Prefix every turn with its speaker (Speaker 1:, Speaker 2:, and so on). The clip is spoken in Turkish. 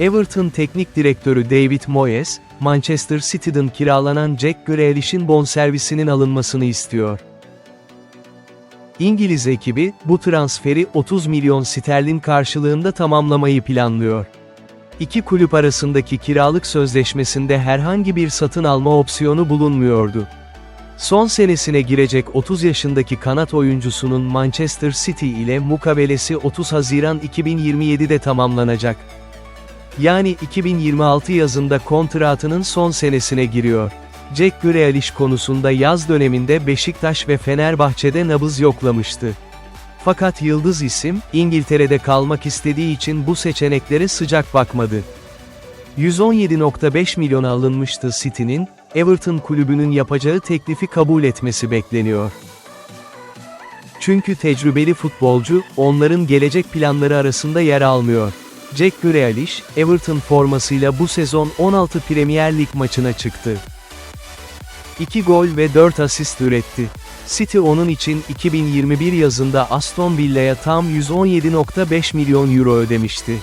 Speaker 1: Everton Teknik Direktörü David Moyes, Manchester City'den kiralanan Jack Grealish'in bonservisinin alınmasını istiyor. İngiliz ekibi, bu transferi 30 milyon sterlin karşılığında tamamlamayı planlıyor. İki kulüp arasındaki kiralık sözleşmesinde herhangi bir satın alma opsiyonu bulunmuyordu. Son senesine girecek 30 yaşındaki kanat oyuncusunun Manchester City ile mukabelesi 30 Haziran 2027'de tamamlanacak. Yani 2026 yazında kontratının son senesine giriyor. Jack Grealish konusunda yaz döneminde Beşiktaş ve Fenerbahçe'de nabız yoklamıştı. Fakat yıldız isim, İngiltere'de kalmak istediği için bu seçeneklere sıcak bakmadı. 117.5 milyona alınmıştı City'nin, Everton kulübünün yapacağı teklifi kabul etmesi bekleniyor. Çünkü tecrübeli futbolcu, onların gelecek planları arasında yer almıyor. Jack Grealish, Everton formasıyla bu sezon 16 Premier Lig maçına çıktı. 2 gol ve 4 asist üretti. City onun için 2021 yazında Aston Villa'ya tam 117.5 milyon euro ödemişti.